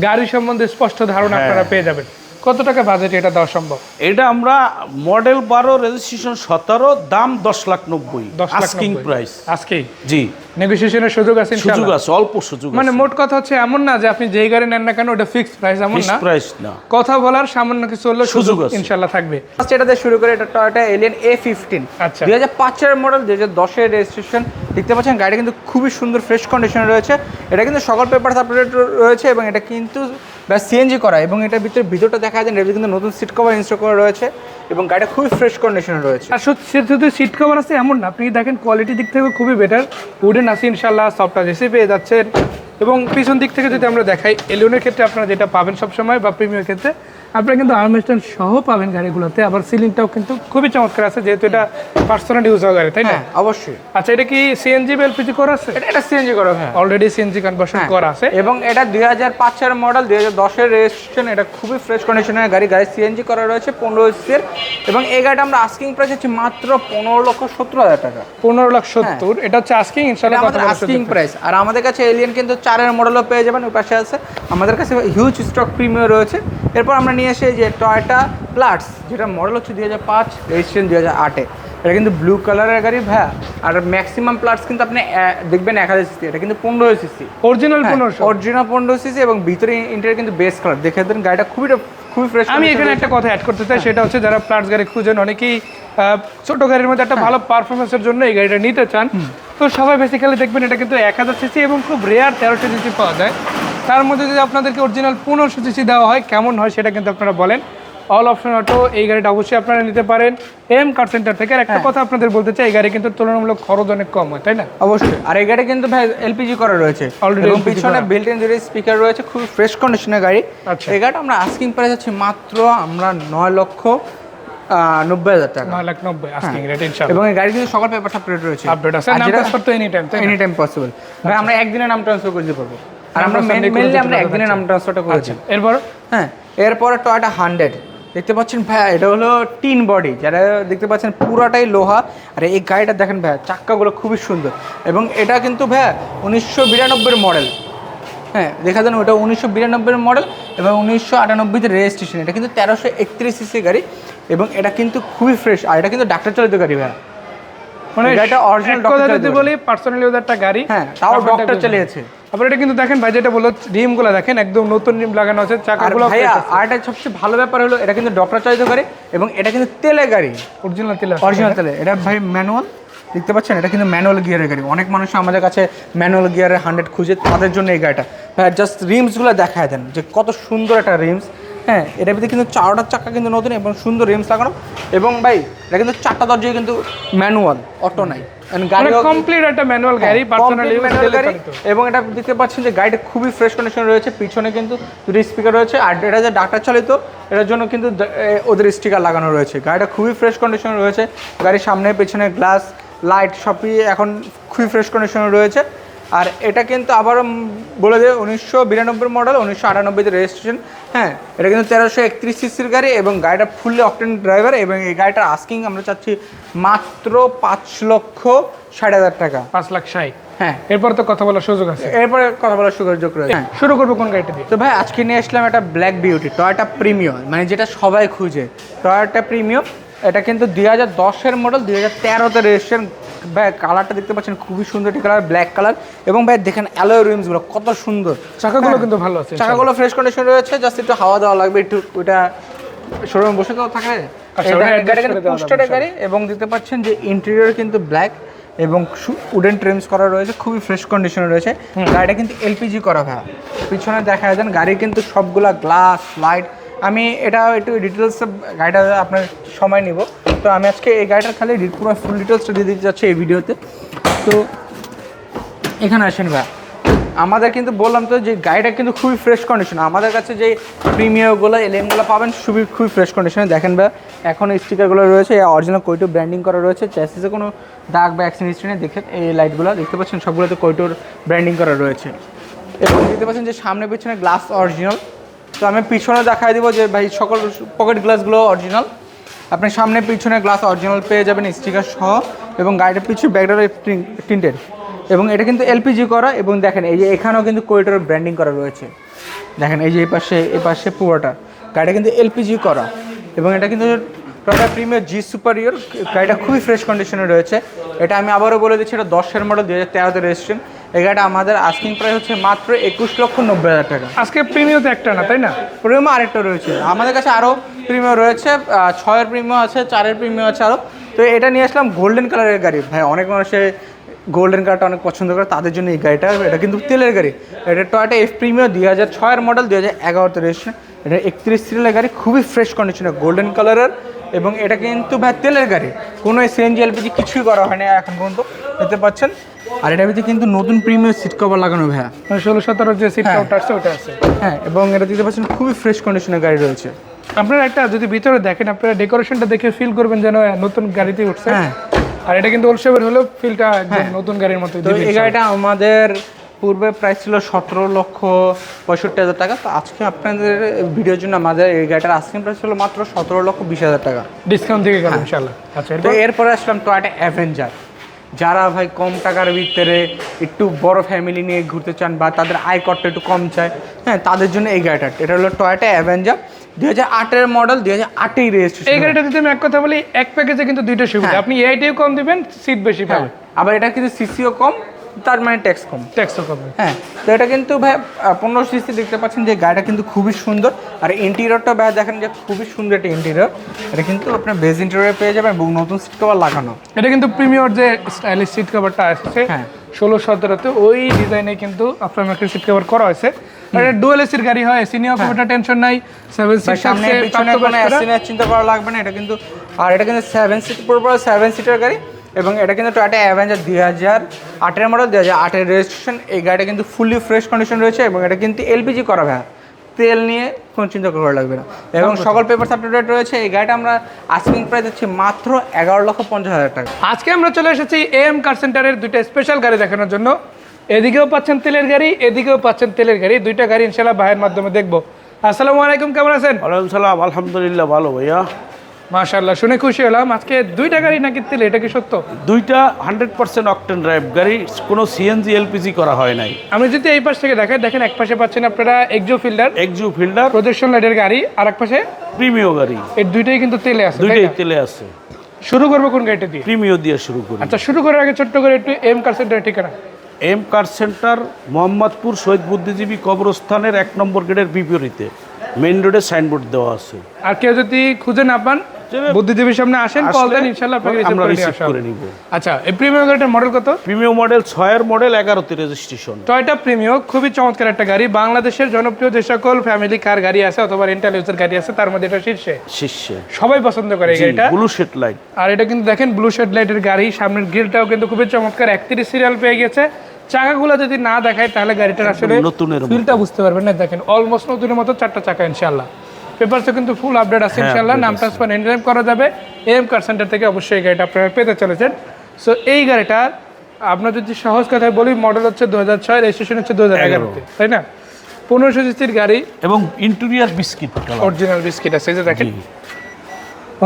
গাড়ি সম্বন্ধে স্পষ্ট ধারণা হ্যাঁ। আপনারা পেয়ে যাবেন কত টাকা বাজেট এটা দেওয়া সম্ভব? এটা আমরা মডেল বারো রেজিস্ট্রেশন সতেরো দাম দশ লাখ নব্বই। আস্কিং প্রাইস আজকেই জি। নেগোসিয়েশনের সুযোগ আছে সুযোগ আছে অল্প সুযোগ মানে মোট কথা হচ্ছে এমন না যে আপনি যেই গাড়ি নেন না কেন ওটা ফিক্সড প্রাইস এমন না। প্রাইস না। কথা বলার সামান্য কিছু হলে সুযোগ আছে। ইনশাল্লাহ থাকবে। ফার্স্ট এটা দিয়ে শুরু করে এটা টয়োটা এলিয়ান এ ফিফটিন আচ্ছা। দুই হাজার পাঁচের মডেল দুই হাজার দশের রেজিস্ট্রেশন দেখতে পাচ্ছেন গাড়িটা কিন্তু খুবই সুন্দর ফ্রেশ কন্ডিশনে রয়েছে। এটা কিন্তু সকল পেপার আপডেট রয়েছে এবং এটা কিন্তু সিএনজি করা, এবং এটার ভিতরে ভিতরটা দেখা যায় এটা কিন্তু নতুন সিট কভার ইনস্টল করা রয়েছে, এবং গাড়িটা খুবই ফ্রেশ কন্ডিশনে রয়েছে। আর শুধু সিট কভার আছে এমন না, আপনি দেখেন কোয়ালিটির দিক থেকে খুবই বেটার উডেন আছে ইনশাল্লাহ সফটটা জেসি পেয়ে যাচ্ছেন। এবং পিছন দিক থেকে যদি আমরা দেখাই এলিয়নের ক্ষেত্রে আপনারা যেটা পাবেন সবসময়, বা প্রিমিয়ার ক্ষেত্রে আপনারা কিন্তু আর্মস্ট্যান্ড সহ পাবেন গাড়িগুলোতে আবার সিলিংটাও কিন্তু খুবই চমৎকার আছে যেহেতু এটা পার্সোনাল ইউজ হওয়া গাড়ি তাই না? হ্যাঁ অবশ্যই। আচ্ছা এটা কি সিএনজি বা এলপিজি করা আছে? এটা এটা সিএনজি করা হ্যাঁ। অলরেডি সিএনজি কনভার্সন করা আছে। এবং এটা দুই হাজার পাঁচের মডেল দুই হাজার দশের রেজিস্ট্রেশন এটা খুবই ফ্রেশ কন্ডিশনের গাড়ি গাড়ি সিএনজি করা রয়েছে পনেরো সিসির এবং এই গাড়িটা আমরা আস্কিং প্রাইস হচ্ছে মাত্র পনেরো লক্ষ সত্তর হাজার টাকা। পনেরো লাখ সত্তর এটা হচ্ছে এটা ইনশাল্লাহ আমাদের আস্কিং প্রাইস আর আমাদের কাছে এলিয়ান কিন্তু চারের মডেলও পেয়ে যাবেন ওই পাশে আছে। আমাদের কাছে হিউজ স্টক প্রিমিয়াম রয়েছে। এরপর আমরা নিয়ে এসে যে টয়টা প্লাটস যেটা মডেল হচ্ছে দুই হাজার পাঁচ রেজিস্ট্রেশন দুই হাজার আটে। এটা কিন্তু ব্লু কালারের গাড়ি ভ্যা আর ম্যাক্সিমাম প্লাটস কিন্তু আপনি দেখবেন এক হাজার সিসি এটা কিন্তু পনেরো সিসি অরিজিনাল পনেরো অরিজিনাল পনেরো সিসি এবং ভিতরে ইন্টারিয়ার কিন্তু বেস্ট কালার দেখে দেন গাড়িটা খুবই খুবই ফ্রেশ আমি এখানে একটা কথা অ্যাড করতে চাই সেটা হচ্ছে যারা প্লাটস গাড়ি খুঁজেন অনেকেই ছোট গাড়ির মধ্যে একটা ভালো পারফরমেন্সের জন্য এই গাড়িটা নিতে চান। তো সবাই বেসিক্যালি দেখবেন এটা কিন্তু এক হাজার সিসি এবং খুব রেয়ার তেরোশো সিসি পাওয়া যায়। তার মধ্যে যদি আপনাদেরকে অরিজিনাল পনেরোশো সিসি দেওয়া হয় কেমন হয় সেটা কিন্তু আপনারা বলেন। অল অপশন অটো এই গাড়িটা অবশ্যই আপনারা নিতে পারেন। এম কার সেন্টার থেকে আর একটা কথা আপনাদের বলতে চাই এই গাড়ি কিন্তু তুলনামূলক খরচ অনেক কম হয় তাই না? অবশ্যই। আর এই গাড়ি কিন্তু ভাই এলপিজি করা রয়েছে। এবং পিছনে বিল্ট ইন স্পিকার রয়েছে খুব ফ্রেশ কন্ডিশনের গাড়ি। আচ্ছা। এই গাড়িটা আমরা আস্কিং প্রাইস আছে মাত্র আমরা নয় লক্ষ নব্বই হাজার টাকা। নয় লাখ নব্বই আস্কিং রেট ইনশাল্লাহ এবং এই গাড়ি কিন্তু সকল পেপার আপডেট রয়েছে। আপডেট আছে। নাম ট্রান্সফার তো any time any time possible ভাই আমরা একদিনে নাম ট্রান্সফার করে দিতে পারব আর আমরা আমরা মেনলি আমরা একদিনে নাম ট্রান্সফারটা করেছি আচ্ছা। এরপর? হ্যাঁ। এরপরে টয়টা হান্ড্রেড দেখতে পাচ্ছেন ভাইয়া এটা হলো টিন বডি যারা দেখতে পাচ্ছেন পুরাটাই লোহা। আর এই গাড়িটা দেখেন ভাইয়া চাক্কাগুলো খুবই সুন্দর। এবং এটা কিন্তু ভাইয়া উনিশশো বিরানব্বইয়ের মডেল। হ্যাঁ দেখা যান ওটা উনিশশো বিরানব্বইয়ের মডেল এবং উনিশশো আটানব্বইতে রেজিস্ট্রেশন। এটা কিন্তু তেরোশো একত্রিশ সিসি গাড়ি এবং এটা কিন্তু খুবই ফ্রেশ। আর এটা কিন্তু ডাক্তার চালিত গাড়ি ভাইয়া। মানে এটা এক কথা যদি চালিত বলি পার্সোনালি ওদের একটা গাড়ি হ্যাঁ তাও ডক্টর চালিয়েছে। তারপরে এটা কিন্তু দেখেন ভাই যেটা বলল রিমগুলো দেখেন একদম নতুন রিম লাগানো আছে চাকাগুলো ভাইয়া আর এটা সবচেয়ে ভালো ব্যাপার হলো এটা কিন্তু ডক্টর চালিত গাড়ি এবং এটা কিন্তু তেলে গাড়ি। অরিজিনাল তেল অরিজিনাল তেলে এটা ভাই ম্যানুয়াল দেখতে পাচ্ছেন? এটা কিন্তু ম্যানুয়াল গিয়ারের গাড়ি। অনেক মানুষ আমাদের কাছে ম্যানুয়াল গিয়ারের হান্ড্রেড খুঁজে তাদের জন্য এই গাড়িটা। ভাই জাস্ট রিমসগুলো দেখায় দেন যে কত সুন্দর একটা রিমস হ্যাঁ এটার ভিতরে কিন্তু চারটা চাকা কিন্তু নতুন এবং সুন্দর রিমস লাগানো। এবং ভাই এটা কিন্তু চারটা দরজায় কিন্তু ম্যানুয়াল অটো নাই। কমপ্লিট একটা ম্যানুয়াল গাড়ি পার্সোনালি এবং এটা দেখতে পাচ্ছেন যে গাড়িটা খুবই ফ্রেশ কন্ডিশন রয়েছে পিছনে কিন্তু দুটি স্পিকার রয়েছে আর এটা যে ডাক্তার চালিত এটার জন্য কিন্তু ওদের স্টিকার লাগানো রয়েছে। গাড়িটা খুবই ফ্রেশ কন্ডিশন রয়েছে গাড়ির সামনে পেছনে গ্লাস লাইট সবই এখন খুবই ফ্রেশ কন্ডিশনে রয়েছে। আর এটা কিন্তু আবারও বলে দেয় উনিশশো বিরানব্বই মডেল উনিশশো আটানব্বইতে রেজিস্ট্রেশন হ্যাঁ এটা কিন্তু তেরোশো একত্রিশ সিসির গাড়ি এবং গাড়িটা ফুললি অকটেন ড্রাইভার এবং এই গাড়িটার আস্কিং আমরা চাচ্ছি মাত্র পাঁচ লক্ষ ষাট হাজার টাকা। পাঁচ লাখ ষাট। হ্যাঁ। এরপর তো কথা বলার সুযোগ আছে। এরপরে কথা বলার সুযোগ রয়েছে। হ্যাঁ শুরু করব কোন গাড়িটা দিয়ে? তো ভাই আজকে নিয়ে আসলাম একটা ব্ল্যাক বিউটি টয়োটা প্রিমিয়াম মানে যেটা সবাই খুঁজে। টয়োটা প্রিমিয়াম এটা কিন্তু দুই হাজার দশের মডেল দুই হাজার তেরোতে রেজিস্ট্রেশন ভাই কালারটা দেখতে পাচ্ছেন খুবই সুন্দর একটি কালার ব্ল্যাক কালার এবং ভাই দেখেন অ্যালোয় রিমসগুলো কত সুন্দর। চাকাগুলো হ্যাঁ। কিন্তু ভালো আছে চাকাগুলো ফ্রেশ কন্ডিশন রয়েছে জাস্ট একটু হাওয়া দেওয়া লাগবে একটু ওইটা শোরুমে বসে তো থাকে। গাড়ি এবং দেখতে পাচ্ছেন যে ইন্টেরিয়র কিন্তু ব্ল্যাক এবং উডেন ট্রিমস করা রয়েছে খুবই ফ্রেশ কন্ডিশনে রয়েছে। গাড়িটা কিন্তু এলপিজি করা ভাই। পিছনে দেখা যায় গাড়ি কিন্তু সবগুলা গ্লাস লাইট আমি এটা একটু ডিটেলস গাড়িটা আপনার সময় নিব। তো আমি আজকে এই গাড়িটার খালি পুরো ফুল ডিটেলসটা দিয়ে দিতে যাচ্ছি এই ভিডিওতে তো এখানে আসেন ভাই। আমাদের কিন্তু বললাম তো যে গাড়িটা কিন্তু খুবই ফ্রেশ কন্ডিশন আমাদের কাছে যে প্রিমিয়ারগুলো এলএমগুলো পাবেন খুবই খুবই ফ্রেশ কন্ডিশনে দেখেন ভাই, এখন স্টিকারগুলো রয়েছে অরিজিনাল কইটো ব্র্যান্ডিং করা রয়েছে। চ্যাসিসে কোনো দাগ বা অ্যাক্সিডেন্ট হিস্ট্রি নেই। দেখেন এই লাইটগুলো দেখতে পাচ্ছেন সবগুলোতে কইটোর ব্র্যান্ডিং করা রয়েছে। এবং দেখতে পাচ্ছেন যে সামনে পিছনে গ্লাস অরিজিনাল তো আমি পিছনে দেখাই দিব যে ভাই, সকল পকেট গ্লাসগুলো অরিজিনাল আপনি সামনে পিছনে গ্লাস অরিজিনাল পেয়ে যাবেন স্টিকার সহ এবং গাড়িটার পিছু ব্যাগটার প্রিন্টেড এবং এটা কিন্তু এলপিজি করা এবং দেখেন এই যে এখানেও কিন্তু কোয়েটার ব্র্যান্ডিং করা রয়েছে। দেখেন এই যে এই পাশে এই পাশে পুরোটা। গাড়িটা কিন্তু এলপিজি করা। এবং এটা কিন্তু টয়টা প্রিমিয়ার জি সুপারিয়র গাড়িটা খুবই ফ্রেশ কন্ডিশনে রয়েছে। এটা আমি আবারও বলে দিচ্ছি, এটা দশের মডেল দু হাজার তেরোতে রেজিস্ট্রেশন এই গাড়িটা আমাদের আস্কিং প্রাইস হচ্ছে মাত্র একুশ লক্ষ নব্বই হাজার টাকা। আজকে প্রিমিয়াম তো একটা না তাই না? প্রিমিয়াম আরেকটা রয়েছে। আমাদের কাছে আরও প্রিমিয়াম রয়েছে ছয়ের প্রিমিয়াম আছে চারের প্রিমিয়াম আছে আরও তো এটা নিয়ে আসলাম গোল্ডেন কালারের গাড়ি। ভাই অনেক মানুষের গোল্ডেন কালারটা অনেক পছন্দ করে তাদের জন্য এই গাড়িটা এটা কিন্তু তেলের গাড়ি। এটা টয়টা এফ প্রিমিয়াম দুই হাজার ছয়ের মডেল দুই হাজার এগারোতে রেজিস্ট্রেশন এটা একত্রিশ সিরিয়ালের গাড়ি খুবই ফ্রেশ কন্ডিশনে গোল্ডেন কালারের এবং এটা কিন্তু ভাই তেলের গাড়ি। কোনো সিএনজি এলপিজি কিছুই করা হয়নি এখন পর্যন্ত দেখতে পাচ্ছেন? আর এটার ভিতরে কিন্তু নতুন প্রিমিয়াম সিট কভার লাগানো ভাইয়া। মানে ষোলো সতেরো যে সিট হ্যাঁ। কাউন্টার আছে ওটা আছে। হ্যাঁ এবং এটা দেখতে পাচ্ছেন খুবই ফ্রেশ কন্ডিশনের গাড়ি রয়েছে। আপনারা একটা যদি ভিতরে দেখেন আপনারা ডেকোরেশনটা দেখে ফিল করবেন যেন নতুন গাড়িতে উঠছে। হ্যাঁ। আর এটা কিন্তু ওলসেবের হলেও ফিলটা একদম নতুন গাড়ির মতো এই গাড়িটা আমাদের পূর্বে প্রাইস ছিল সতেরো লক্ষ পঁয়ষট্টি হাজার টাকা। তো আজকে আপনাদের ভিডিওর জন্য আমাদের এই গাড়িটার আস্কিং প্রাইস ছিল মাত্র সতেরো লক্ষ বিশ হাজার টাকা। ডিসকাউন্ট থেকে গেল ইনশাল্লাহ আচ্ছা তো এরপরে? আসলাম টয়টা অ্যাভেঞ্জার যারা ভাই কম টাকার ভিতরে একটু বড় ফ্যামিলি নিয়ে ঘুরতে চান বা তাদের আয় করতে একটু কম চায় হ্যাঁ তাদের জন্য এই গাড়িটা। এটা হলো টয়টা অ্যাভেঞ্জার দুই হাজার আটের মডেল দুই হাজার আটেই এই রেজিস্ট্রেশন গাড়িটা যদি আমি এক কথা বলি এক প্যাকেজে কিন্তু দুইটা সুবিধা। হ্যাঁ। আপনি এআইটিও কম দিবেন সিট বেশি পাবেন। আবার এটা কিন্তু সিসিও কম। তার মানে ট্যাক্স কম। ট্যাক্সও কম। হ্যাঁ তো এটা কিন্তু ভাই পনেরো সিসি দেখতে পাচ্ছেন যে গাড়িটা কিন্তু খুবই সুন্দর। আর ইন্টেরিয়রটা ভাই দেখেন যে খুবই সুন্দর একটা ইন্টেরিয়র এটা কিন্তু আপনার বেজ ইন্টেরিয়র পেয়ে যাবেন এবং নতুন সিট কভার লাগানো। এটা কিন্তু প্রিমিয়র যে স্টাইলিশ সিট কভারটা আসছে হ্যাঁ। ষোলো সতেরোতে ওই ডিজাইনে কিন্তু আপনার মার্কেট সিট কভার করা হয়েছে। আর এটা ডুয়েল এসির গাড়ি হয় খুব একটা টেনশন নাই সেভেন সিক্স সামনে পিছনে কোনো অ্যাক্সিডেন্ট চিন্তা করা লাগবে না এটা কিন্তু আর এটা কিন্তু সেভেন সিট পুরো সেভেন সিটার গাড়ি। এবং এটা কিন্তু টয়টা অ্যাভেঞ্জার দুই হাজার আটের মডেল দুই হাজার আটের রেজিস্ট্রেশন এই গাড়িটা কিন্তু ফুলি ফ্রেশ কন্ডিশন রয়েছে এবং এটা কিন্তু এলপিজি করা ভাই তেল নিয়ে কোনো চিন্তা করা লাগবে না। এবং সকল পেপার সার্টিফিকেট রয়েছে। এই গাড়িটা আমরা আস্কিং প্রাইস হচ্ছে মাত্র এগারো লক্ষ পঞ্চাশ হাজার টাকা। আজকে আমরা চলে এসেছি এম কার সেন্টারের দুইটা স্পেশাল গাড়ি দেখানোর জন্য। এদিকেও পাচ্ছেন তেলের গাড়ি এদিকেও পাচ্ছেন তেলের গাড়ি। দুইটা গাড়ি ইনশাল্লাহ ভাইয়ের মাধ্যমে দেখব। আসসালামু আলাইকুম কেমন আছেন? ওয়ালাইকুম সালাম আলহামদুলিল্লাহ ভালো ভাইয়া। মাশাআল্লাহ শুনে খুশি হলাম। আজকে দুইটা গাড়ি নাকি তেল এটা কি সত্য? দুইটা হান্ড্রেড পার্সেন্ট অকটেন ড্রাইভ গাড়ি কোনো সিএনজি এলপিজি করা হয় নাই। আমি যদি এই পাশ থেকে দেখাই দেখেন এক পাশে পাচ্ছেন আপনারা Axio Fielder Axio Fielder projection লাইটের গাড়ি আর এক পাশে প্রিমিও গাড়ি। এই দুইটাই কিন্তু তেলে আছে দুইটাই তেলে আছে। শুরু করব কোন গাড়িটা দিয়ে? প্রিমিও দিয়ে শুরু করি। আচ্ছা শুরু করার আগে ছোট্ট করে একটু এম কার সেন্টারের ঠিকানা। এম কার সেন্টার মোহাম্মদপুর শহীদ বুদ্ধিজীবী কবরস্থানের এক নম্বর গেটের বিপরীতে। মেইন রোডে সাইনবোর্ড দেওয়া আছে। আর কেউ যদি খুঁজে না পান বুদ্ধিজীবীর সামনে আসেন কল দেন ইনশাল্লাহ আপনাকে আমরা রিসিভ করে নিব। আচ্ছা এই প্রিমিয়াম গাড়িটার মডেল কত? প্রিমিও মডেল ছয়ের মডেল এগারোতে রেজিস্ট্রেশন টয়টা প্রিমিও খুবই চমৎকার একটা গাড়ি। বাংলাদেশের জনপ্রিয় যে সকল ফ্যামিলি কার গাড়ি আছে অথবা রেন্টাল ইউজের গাড়ি আছে তার মধ্যে এটা শীর্ষে। শীর্ষে। সবাই পছন্দ করে এই গাড়িটা। ব্লু শেড লাইট আর এটা কিন্তু দেখেন ব্লু শেড লাইটের গাড়ি। সামনের গ্রিলটাও কিন্তু খুবই চমৎকার। একত্রিশ সিরিয়াল পেয়ে গেছে। চাকাগুলো যদি না দেখায় তাহলে গাড়িটার আসলে ফিলটা বুঝতে পারবেন না। দেখেন অলমোস্ট নতুনের মতো চারটা চাকা ইনশাল্লাহ পেপারসে কিন্তু ফুল আপডেট আছে হ্যাঁ, ইনশাল্লাহ নাম ট্রান্সফার এনিটাইম করা যাবে। এম কার সেন্টার থেকে অবশ্যই এই গাড়িটা আপনারা পেতে চলেছেন। সো এই গাড়িটা আপনার যদি সহজ কথায় বলি মডেল হচ্ছে দু হাজার ছয় রেজিস্ট্রেশন হচ্ছে দু হাজার এগারোতে তাই না? পনেরোশো সিসির গাড়ি এবং ইন্টেরিয়ার বিস্কিট অরিজিনাল বিস্কিট আছে। যে দেখেন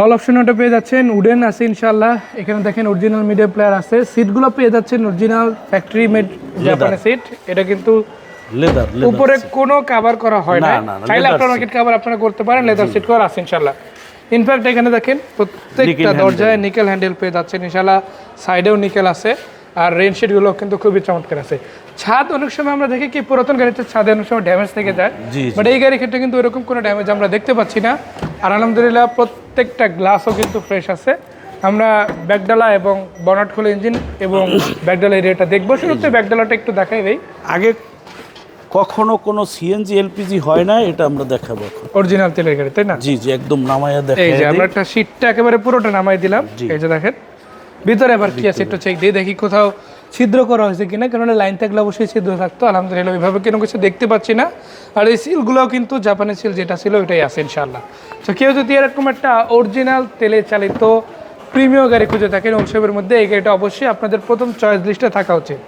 অল অপশন ওটা পেয়ে যাচ্ছেন উডেন আছে ইনশাল্লাহ এখানে দেখেন অরিজিনাল মিডিয়া প্লেয়ার আছে। সিটগুলো পেয়ে যাচ্ছেন অরিজিনাল ফ্যাক্টরি মেড জাপানি সিট এটা কিন্তু লেদার উপরে কোনো কভার করা হয় না চাইলে আপনারা মার্কেট কভার আপনারা করতে পারেন লেদার সিট করা আছে ইনশাল্লাহ ইনফ্যাক্ট এখানে দেখেন প্রত্যেকটা দরজায় নিকেল হ্যান্ডেল পেয়ে যাচ্ছেন ইনশাল্লাহ সাইডেও নিকেল আছে। আর রেনগুলো কিন্তু খুবই চমৎকার আছে। ছাদ অনেক সময় আমরা দেখি কি পুরাতন গাড়িতে ছাদে অনেক সময় ড্যামেজ থেকে যায়। বাট এই গাড়ির ক্ষেত্রে কিন্তু এরকম কোনো ড্যামেজ আমরা দেখতে পাচ্ছি না। আর আলহামদুলিল্লাহ প্রত্যেকটা গ্লাসও কিন্তু ফ্রেশ আছে। আমরা ব্যাকডালা এবং বনাট খুলে ইঞ্জিন এবং ব্যাকডালা এরিয়াটা দেখব। শুরুতে ব্যাকডালাটা একটু দেখাই দেই। আগে কখনো কোনো সিএনজি এলপিজি হয় না এটা আমরা দেখাবো অরিজিনাল তেলের গাড়ি তাই না? জি জি একদম নামায়া এই দেখাই যে আমরা একটা শীটটা একেবারে পুরোটা নামাই দিলাম। এই যে দেখেন। ভিতরে আবার কি আছে একটু চেক দিয়ে দেখি কোথাও ছিদ্র করা হয়েছে কিনা কারণ লাইন থাকলে অবশ্যই ছিদ্র থাকতো। আলহামদুলিল্লাহ ওইভাবে কোনো কিছু দেখতে পাচ্ছি না। আর এই সিলগুলোও কিন্তু জাপানি সিল যেটা ছিল ওইটাই আছে ইনশাল্লাহ তো কেউ যদি এরকম একটা অরিজিনাল তেলে চালিত প্রিমিয়াম গাড়ি খুঁজে থাকেন উৎসবের মধ্যে এই গাড়িটা অবশ্যই আপনাদের প্রথম চয়েস লিস্টে থাকা উচিত।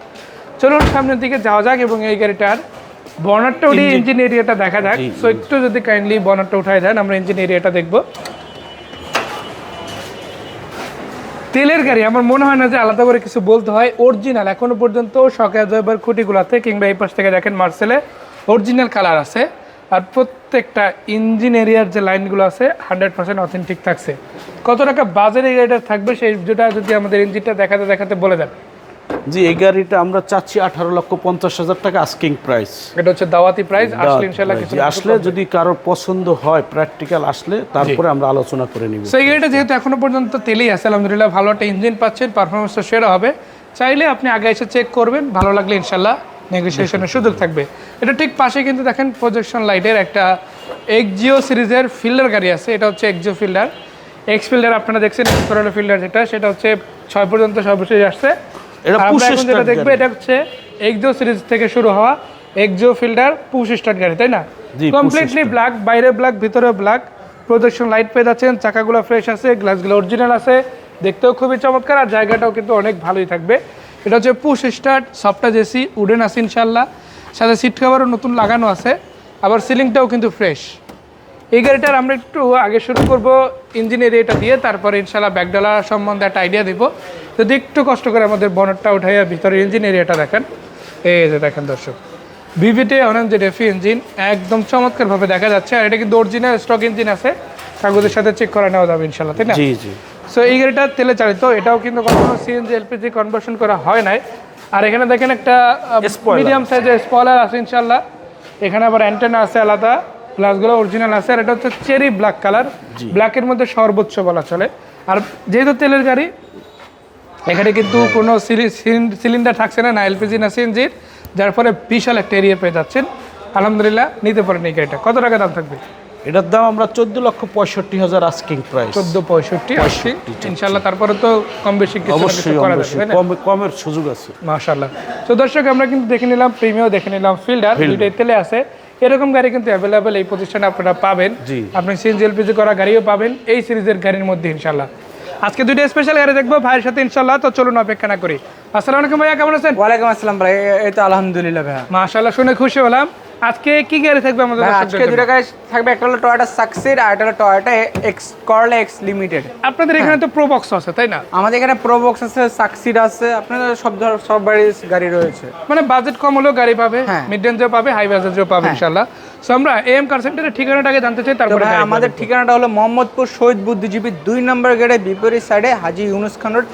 চলুন সামনের দিকে যাওয়া যাক এবং এই গাড়িটার বনারটা উঠিয়ে ইঞ্জিন এরিয়াটা দেখা যাক। সো একটু যদি কাইন্ডলি বনারটা উঠায় দেন আমরা ইঞ্জিন এরিয়াটা দেখব। তেলের গাড়ি, আমার মনে হয় না যে আলাদা করে কিছু বলতে হয়। অরিজিনাল এখনও পর্যন্ত সকাল জয়বার খুঁটিগুলাতে, কিংবা এই পাশ থেকে দেখেন মার্সেলে অরিজিনাল কালার আছে। আর প্রত্যেকটা ইঞ্জিন এরিয়ার যে লাইনগুলো আছে হান্ড্রেড পার্সেন্ট অথেন্টিক থাকছে। কত টাকা বাজারে গাড়িটা থাকবে, সেই যেটা যদি আমাদের ইঞ্জিনটা দেখাতে দেখাতে বলে দেন। জি এই গাড়িটা আমরা চাচ্ছি আঠারো লক্ষ পঞ্চাশ হাজার টাকা আস্কিং প্রাইস এটা হচ্ছে দাওয়াতি প্রাইস আসলে ইনশাল্লাহ কিছু আসলে যদি কারোর পছন্দ হয় প্র্যাকটিক্যাল আসলে তারপরে আমরা আলোচনা করে নিব। সেই গাড়িটা যেহেতু এখনও পর্যন্ত তেলেই আছে আলহামদুলিল্লাহ ভালো একটা ইঞ্জিন পাচ্ছেন পারফরমেন্সটা সেরা হবে। চাইলে আপনি আগে এসে চেক করবেন ভালো লাগলে ইনশাল্লাহ নেগোসিয়েশনের সুযোগ থাকবে। এটা ঠিক পাশে কিন্তু দেখেন প্রজেকশন লাইটের একটা এক্সজিও সিরিজের ফিল্ডার গাড়ি আছে এটা হচ্ছে এক্সজিও ফিল্ডার এক্স ফিল্ডার আপনারা দেখছেন এক্সপ্লোরার ফিল্ডার যেটা সেটা হচ্ছে ছয় পর্যন্ত সর্বশেষ আসছে। এটা যেটা start এটা হচ্ছে এক্সজিও সিরিজ থেকে শুরু হওয়া ফিল্ডার পুশ স্টার্ট গাড়ি তাই না? কমপ্লিটলি ব্ল্যাক বাইরে ব্ল্যাক ভিতরে ব্ল্যাক প্রজেকশন লাইট পেয়ে যাচ্ছেন চাকাগুলো ফ্রেশ আছে গ্লাসগুলো অরিজিনাল আছে। দেখতেও খুবই চমৎকার আর জায়গাটাও কিন্তু অনেক ভালোই থাকবে। এটা হচ্ছে পুশ স্টার্ট সফটাজ এসি উডেন আছে ইনশাল্লাহ সাথে সিট কাভারও নতুন লাগানো আছে। আবার সিলিংটাও কিন্তু ফ্রেশ এই গাড়িটার আমরা একটু আগে শুরু করব ইঞ্জিন এরিয়াটা দিয়ে তারপরে ইনশাল্লাহ ব্যাকডালা সম্বন্ধে একটা আইডিয়া দিব। যদি একটু কষ্ট করে আমাদের বনেটটা উঠাইয়া ভিতরে ইঞ্জিন এরিয়াটা দেখেন। এই যে দেখেন দর্শক ভিভিটি অনেক যে ডেফি ইঞ্জিন একদম চমৎকারভাবে দেখা যাচ্ছে। আর এটা কিন্তু অরিজিনাল স্টক ইঞ্জিন আছে কাগজের সাথে চেক করে নেওয়া যাবে ইনশাল্লাহ তাই না? জি জি। সো এই গাড়িটা তেলে চালিত এটাও কিন্তু কখনো সিএনজি এলপিজি কনভার্সন করা হয় নাই। আর এখানে দেখেন একটা মিডিয়াম সাইজের স্পলার আছে। ইনশাল্লাহ এখানে আবার অ্যান্টেনা আছে আলাদা। গ্লাসগুলো অরিজিনাল আছে আর এটা হচ্ছে চেরি ব্ল্যাক কালার ব্ল্যাকের মধ্যে সর্বোচ্চ বলা চলে। আর যেহেতু তেলের গাড়ি এখানে কিন্তু কোনো সিলিন্ডার থাকছে না না এলপিজি না সিএনজির যার ফলে বিশাল একটা এরিয়া পেয়ে যাচ্ছেন। আলহামদুলিল্লাহ নিতে পারেন এই গাড়িটা। কত টাকা দাম থাকবে? এটার দাম আমরা চোদ্দ লক্ষ পঁয়ষট্টি হাজার আস্কিং প্রাইস চোদ্দ পঁয়ষট্টি আশি। ইনশাল্লাহ তারপরে তো কম বেশি অবশ্যই কমের সুযোগ আছে। মাশাল্লাহ তো দর্শক আমরা কিন্তু দেখে নিলাম প্রিমিয়াও দেখে নিলাম ফিল্ডার দুইটাই তেলে আছে। এরকম গাড়ি কিন্তু অ্যাভেলেবেল এই প্রতিষ্ঠানে আপনারা পাবেন। আপনি সিএনজি এলপিজি করা গাড়িও পাবেন এই সিরিজের গাড়ির মধ্যে ইনশাল্লাহ আজকে দুইটা স্পেশাল গাড়ি দেখব ভাইয়ের সাথে ইনশাল্লাহ তো চলুন অপেক্ষা না করি। আসসালামু আলাইকুম ভাইয়া কেমন আছেন? ওয়ালাইকুম আসসালাম ভাই এই তো আলহামদুলিল্লাহ ভাইয়া। মাশাল্লাহ শুনে খুশি হলাম। আজকে কি গাড়ি থাকবে আমাদের আজকে দুটো গাড়ি থাকবে একটা হলো টয়োটা সাকসিড আর একটা হলো Toyota X Corolla X limited আপনাদের এখানে তো প্রো বক্স আছে তাই না? আমাদের এখানে প্রোবক্স আছে সাকসিড আছে আপনাদের সব ধর সব বাড়ির গাড়ি রয়েছে। মানে বাজেট কম হলেও গাড়ি পাবে হ্যাঁ। মিড রেঞ্জও পাবে হাই বাজেটেও পাবে ইনশাল্লাহ সো আমরা এম কার সেন্টারের ঠিকানাটাকে জানতে চাই তারপরে আমাদের ঠিকানাটা হলো মোহাম্মদপুর শহীদ বুদ্ধিজীবী দুই নম্বর গেটের বিপরীত সাইডে Haji Yunus Khan road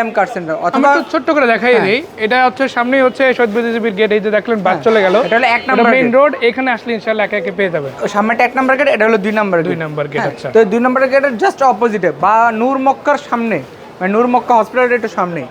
M car centre অথবা ছোট্ট করে দেখাই দিই। এটা হচ্ছে সামনেই হচ্ছে শহীদ বুদ্ধিজীবীর গেট এই যে দেখলেন বাস চলে গেল। এটা হলো এক নাম্বার মেইন রোড এখানে আসলে ইনশাআল্লাহ একে একে পেয়ে যাবেন সামনেটা এক নম্বর গেট এটা হলো দুই নম্বর দুই নম্বর গেট আচ্ছা। তো দুই নম্বর গেটের জাস্ট অপোজিটে বা নূর মক্কার সামনে মানে নূর মক্কা হসপিটালের একটু সামনে।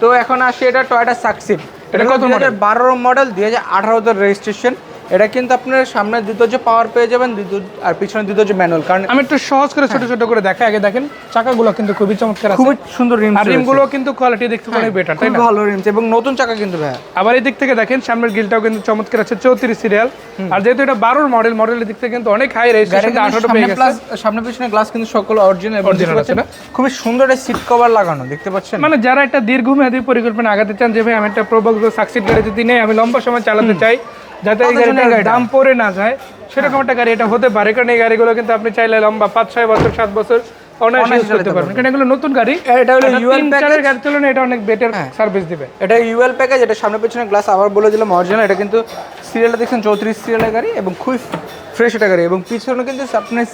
তো এখন আসি এটা টয়টা সাকসিড এটা কত কত মডেল বারো মডেল দুই হাজার আঠারোতে রেজিস্ট্রেশন এটা কিন্তু আপনার সামনে দ্বিতীয় যে পাওয়ার পেয়ে যাবেন দ্বিতীয় আর পিছনে দ্বিতীয় যে ম্যানুয়াল কারণ আমি একটু সহজ করে ছোট ছোট করে দেখাই। আগে দেখেন চাকাগুলো কিন্তু খুবই চমৎকার খুবই সুন্দর রিম আর রিমগুলো কিন্তু কোয়ালিটি দেখতে অনেক বেটার তাই না? ভালো রিমস এবং নতুন চাকা কিন্তু ভাইয়া। আবার এই দিক থেকে দেখেন সামনের গিলটাও কিন্তু চমৎকার আছে চৌত্রিশ সিরিয়াল আর যেহেতু এটা বারোর মডেল মডেলের দিক থেকে কিন্তু অনেক হাই রেজিস্ট্রেশন আঠারো পেয়ে গেছে। সামনে পিছনে গ্লাস কিন্তু সকল অরিজিনাল Original আছে না? খুবই সুন্দর একটা সিট কভার লাগানো দেখতে পাচ্ছেন? মানে যারা একটা দীর্ঘমেয়াদী পরিকল্পনা আগাতে চান যে ভাই আমি একটা প্রবক্স সাকসিড গাড়ি যদি নেই আমি লম্বা সময় চালাতে চাই। যাতে এই গাড়িটার গাড়িটা। দাম পড়ে না যায় সেরকম একটা গাড়ি এটা হতে পারে। কারণ এই গাড়িগুলো কিন্তু আপনি চাইলে লম্বা পাঁচ ছয় বছর সাত বছর অনায়াসে অনায়াসে ইউজ করতে পারবেন। কারণ এগুলো নতুন গাড়ি এটা হলো গাড়ি তুলনায় এটা অনেক বেটার হ্যাঁ। সার্ভিস দিবে। এটা ইউএল প্যাকেজ এটা সামনে পিছনে গ্লাস আবার বলে দিলাম অরিজিনাল এটা কিন্তু সিরিয়ালটা দেখছেন চৌত্রিশ সিরিয়ালের গাড়ি এবং খুবই ফ্রেশ এটা গাড়ি এবং পিছনে কিন্তু আপনার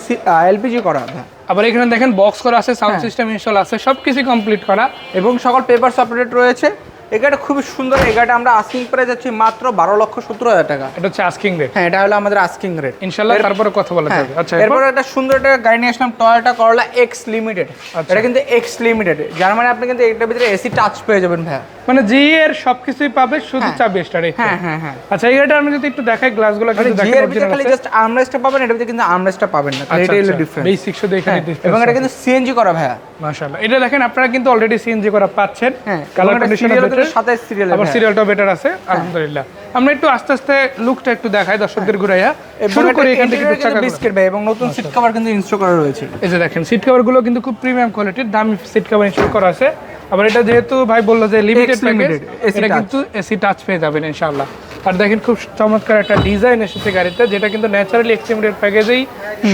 এলপিজি করা আবার এখানে দেখেন বক্স করা আছে সাউন্ড সিস্টেম ইনস্টল আছে সবকিছু কমপ্লিট করা। এবং সকল পেপার আপডেট রয়েছে। এই গাড়িটা খুবই সুন্দর এগাটা আমরা আস্কিং প্রাইস যাচ্ছি মাত্র বারো লক্ষ সত্তর হাজার টাকা। এটা হচ্ছে আস্কিং রেট হ্যাঁ এটা হলো আমাদের আস্কিং রেট ইনশাল্লাহ তারপরে কথা বলা হ্যাঁ যাবে। আচ্ছা এরপর একটা সুন্দর একটা গাড়ি নিয়ে আসলাম টয়োটা করলা এক্স লিমিটেড এটা কিন্তু এক্স লিমিটেড যার মানে আপনি কিন্তু এটার ভিতরে এসি টাচ পেয়ে যাবেন ভাইয়া। মানে জি এর সবকিছুই পাবে শুধু চাবি স্টারে হ্যাঁ হ্যাঁ হ্যাঁ। আচ্ছা গাড়িটা আমি যদি একটু দেখাই গ্লাসগুলো কিন্তু জি দেখেন এর ভিতরে খালি জাস্ট আর্মরেস্টটা পাবেন এটার ভিতরে কিন্তু আর্মরেস্টটা পাবেন না। আচ্ছা, এটাই হলো ডিফারেন্স বেসিক শুধু এখানে এবং এটা কিন্তু সিএনজি করা ভাইয়া। মাশাআল্লাহ। এটা দেখেন আপনারা কিন্তু অলরেডি সিএনজি করা পাচ্ছেন। হ্যাঁ কালার কন্ডিশনার ভিতরে সাথে সিরিয়াল আবার সিরিয়ালটাও বেটার আছে আলহামদুলিল্লাহ। আমরা একটু আস্তে আস্তে লুকটা একটু দেখাই দর্শকদের ঘুরাইয়া। শুরু করি এখান থেকে একটু চাকা বিস্কিট ভাই এবং নতুন সিট কভার কিন্তু ইনস্টল করা রয়েছে। এই যে দেখেন সিট কভারগুলো কিন্তু খুব প্রিমিয়াম কোয়ালিটির দামি সিট কভার ইনস্টল করা আছে। আবার এটা যেহেতু ভাই বলল যে লিমিটেড প্যাকেজ এটা কিন্তু এসি টাচ পেয়ে যাবেন ইনশাআল্লাহ। আর দেখেন খুব চমৎকার একটা ডিজাইন এসেছে গাড়িতে যেটা কিন্তু ন্যাচারালি এক্সিমিটেড প্যাকেজেই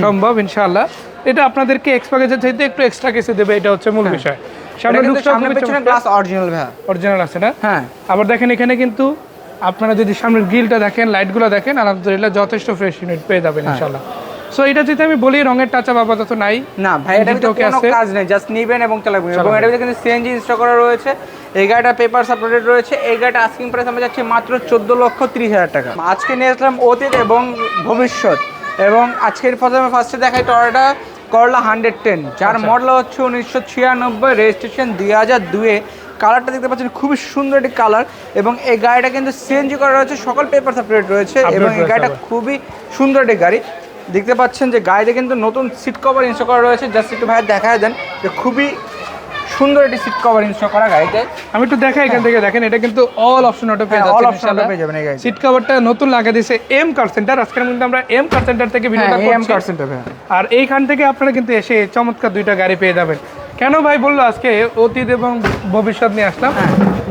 সম্ভব ইনশাআল্লাহ। এটা আপনাদেরকে এক্স প্যাকেজের চাইতে একটু এক্সট্রা কিছু দেবে এটা হচ্ছে মূল বিষয়। সামনে লুকটা সামনে পেছনে গ্লাস অরিজিনাল ভাইয়া। অরিজিনাল আছে না? হ্যাঁ। আবার দেখেন এখানে কিন্তু আপনারা যদি সামনের গ্রিলটা দেখেন লাইটগুলো দেখেন আলহামদুলিল্লাহ যথেষ্ট ফ্রেশ ইউনিট পেয়ে যাবেন হ্যাঁ। ইনশাআল্লাহ। সো এটা যদি আমি বলি রঙের টাচ আপ আপাতত নাই। না ভাই এটা okay কোনো কাজ নেই জাস্ট নিবেন এবং চালাবেন এবং এটা কিন্তু সিএনজি ইনস্টল করা রয়েছে। এই গাড়িটা পেপার সাপোর্টেড রয়েছে। এই গাড়িটা আস্কিং প্রাইস আমরা যাচ্ছি মাত্র চোদ্দ লক্ষ ত্রিশ হাজার টাকা। আজকে নিয়ে আসলাম অতীত এবং ভবিষ্যৎ। এবং আজকের প্রথমে ফার্স্টে দেখাই টয়োটা করলা হান্ড্রেড টেন যার আচ্ছা। মডেল হচ্ছে উনিশশো ছিয়ানব্বই রেজিস্ট্রেশন দুই হাজার দুয়ে কালারটা দেখতে পাচ্ছেন খুবই সুন্দর একটি কালার এবং এই গাড়িটা কিন্তু সিএনজি করা রয়েছে সকল পেপার সাপোর্টেড রয়েছে এবং এই গাড়িটা খুবই সুন্দর একটি গাড়ি। দেখতে পাচ্ছেন যে গাড়িতে কিন্তু নতুন সিট কভার ইনস্টল করা রয়েছে। জাস্ট একটু ভাই দেখা দেন যে খুবই সুন্দর একটি সিট কভার ইনস্টল করা গাড়িতে। আমি একটু দেখাই এখান থেকে দেখেন এটা কিন্তু অল অপশন অটো পেয়ে হ্যাঁ, যাচ্ছেন option পেয়ে যাবেন এই গাড়িতে। সিট কভারটা নতুন লাগা দিয়েছে এম কার সেন্টার আজকের মধ্যে আমরা এম কার সেন্টার থেকে ভিডিওটা হ্যাঁ এম কার সেন্টার আর এইখান থেকে আপনারা কিন্তু এসে চমৎকার দুইটা গাড়ি পেয়ে যাবেন। কেন ভাই বলল আজকে অতীত এবং ভবিষ্যৎ নিয়ে আসলাম?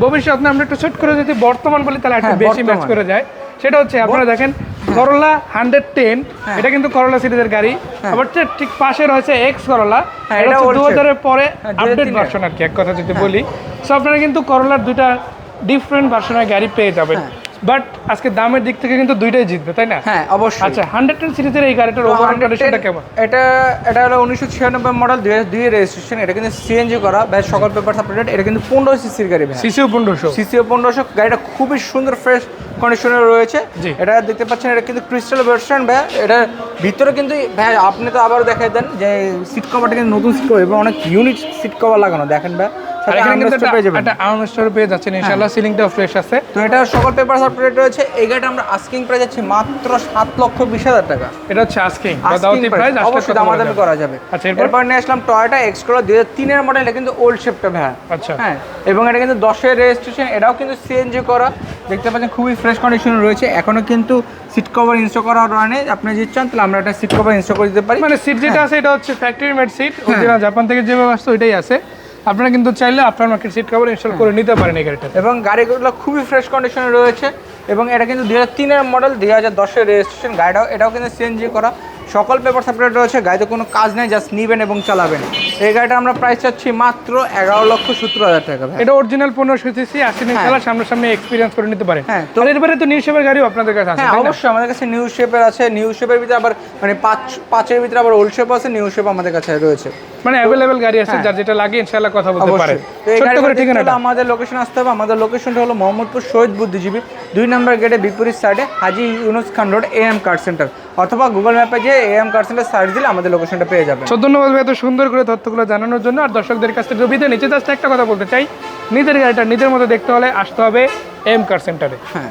ভবিষ্যৎ না আমরা একটু ছোট করে যদি বর্তমান বলি তাহলে একটু হ্যাঁ, বেশি ম্যাচ করে যায়। সেটা হচ্ছে আপনারা দেখেন করলা হান্ড্রেড টেন এটা কিন্তু করলা সিরিজের গাড়ি। আবার ঠিক পাশে রয়েছে এক্স করলা হ্যাঁ, এটা এটা দু হাজারের পরে হ্যাঁ, আপডেট ভার্সন আর কি এক কথা যদি বলি। সো আপনারা কিন্তু করলার দুইটা ডিফারেন্ট ভার্সনের গাড়ি পেয়ে যাবেন। বাট আজকে দামের দিক থেকে কিন্তু দুইটাই জিতবে তাই না? হ্যাঁ অবশ্যই। আচ্ছা হান্ড্রেড টেন সিরিজের এই গাড়িটার ওভারঅল কন্ডিশনটা কেমন? এটা এটা হলো উনিশশো ছিয়ানব্বই মডেল দুই দুই রেজিস্ট্রেশন এটা কিন্তু সিএনজি করা। ভাই সকল পেপার আপডেট এটা কিন্তু পনেরো সিসির গাড়ি সিসিও পনেরোশো। সিসিও পনেরোশো। গাড়িটা খুবই সুন্দর ফ্রেশ কন্ডিশনে রয়েছে। এটা দেখতে পাচ্ছেন এটা কিন্তু ক্রিস্টাল ভার্সন ভাই এটার ভিতরে কিন্তু ভাই আপনি তো আবার দেখাই দেন যে সিট কভারটা কিন্তু নতুন সিট কভার এবং অনেক ইউনিক সিট কভার লাগানো দেখেন ভাই আর এখানে কিন্তু armrest পেয়ে যাবেন। পেয়ে যাচ্ছেন ইনশাআল্লাহ সিলিংটাও ফ্রেশ আছে। তো এটা সকল পেপার আপডেট রয়েছে। এই গাড়িটা আমরা আস্কিং প্রাইস যাচ্ছে মাত্র সাত লক্ষ বিশ হাজার টাকা। এটা হচ্ছে আস্কিং বা Asking দাওয়াতি price, প্রাইস অবশ্যই দামাদামি করা যাবে। আচ্ছা, এরপর? এরপর নিয়ে আসলাম টয়োটা এক্সকোলা দুই হাজার তিনের মডেল এটা কিন্তু ওল্ড শেপটা ভাই আচ্ছা। হ্যাঁ এবং এটা কিন্তু রেজিস্ট্রেশন এটাও কিন্তু সিএনজি করা। দেখতে পাচ্ছেন খুবই ফ্রেশ কন্ডিশন রয়েছে। এখনও কিন্তু সিট কভার ইনস্টল করা রয়নি আপনি যদি চান তাহলে আমরা একটা সিট কভার ইনস্টল করে দিতে পারি। মানে সিট যেটা আছে এটা হচ্ছে ফ্যাক্টরি মেড সিট জাপান থেকে যেভাবে আসছে ওইটাই আছে। আপনারা কিন্তু চাইলে আপনার মার্কেট সিট কভার ইনস্টল করে নিতে পারেন এই গাড়িটা। এবং গাড়িগুলো খুবই ফ্রেশ কন্ডিশনে রয়েছে এবং এটা কিন্তু দু হাজার তিনের মডেল দু হাজার দশের রেজিস্ট্রেশন গাড়িটাও, এটাও কিন্তু সিএনজি করা। সকল পেপার সাপোর্ট রয়েছে। গাড়িতে কোনো কাজ নেই জাস্ট নিবেন এবং চালাবেন। এই গাড়িটা আমরা প্রাইস চাচ্ছি মাত্র এগারো লক্ষ সত্তর হাজার টাকা এটা অরিজিনাল পনেরোশো সিসি আশি দিন চালা সামনাসামনি এক্সপিরিয়েন্স করে নিতে পারেন হ্যাঁ, তো এরপরে তো নিউ শেপের গাড়িও আপনাদের কাছে আছে হ্যাঁ অবশ্যই আমাদের কাছে নিউ শেপের আছে। নিউ শেপের ভিতরে আবার মানে পাঁচ পাঁচের ভিতরে আবার ওল্ড শেপ আছে নিউ শেপ আমাদের কাছে রয়েছে। মানে অ্যাভেলেবেল গাড়ি আছে যার যেটা লাগে ইনশাআল্লাহ কথা বলতে ছোট্ট গাড়িগুলো করে ঠিকানাটা। আমাদের লোকেশন আসতে হবে। আমাদের লোকেশনটা হলো মোহাম্মদপুর শহীদ বুদ্ধিজীবী দুই নম্বর গেটে বিপরীত সাইডে Haji Yunus Khan road A M card centre অথবা গুগল ম্যাপে যে এম কার সেন্টার সার্চ দিলে আমাদের লোকেশনটা পেয়ে যাবে সো ধন্যবাদ ভাই এত সুন্দর করে তথ্যগুলো জানানোর জন্য আর দর্শকদের কাছ থেকে রবিতে নিচে জাস্ট একটা কথা বলতে চাই। নিজের গাড়িটা নিজের মতো দেখতে হলে আসতে হবে এম কার সেন্টারে হ্যাঁ।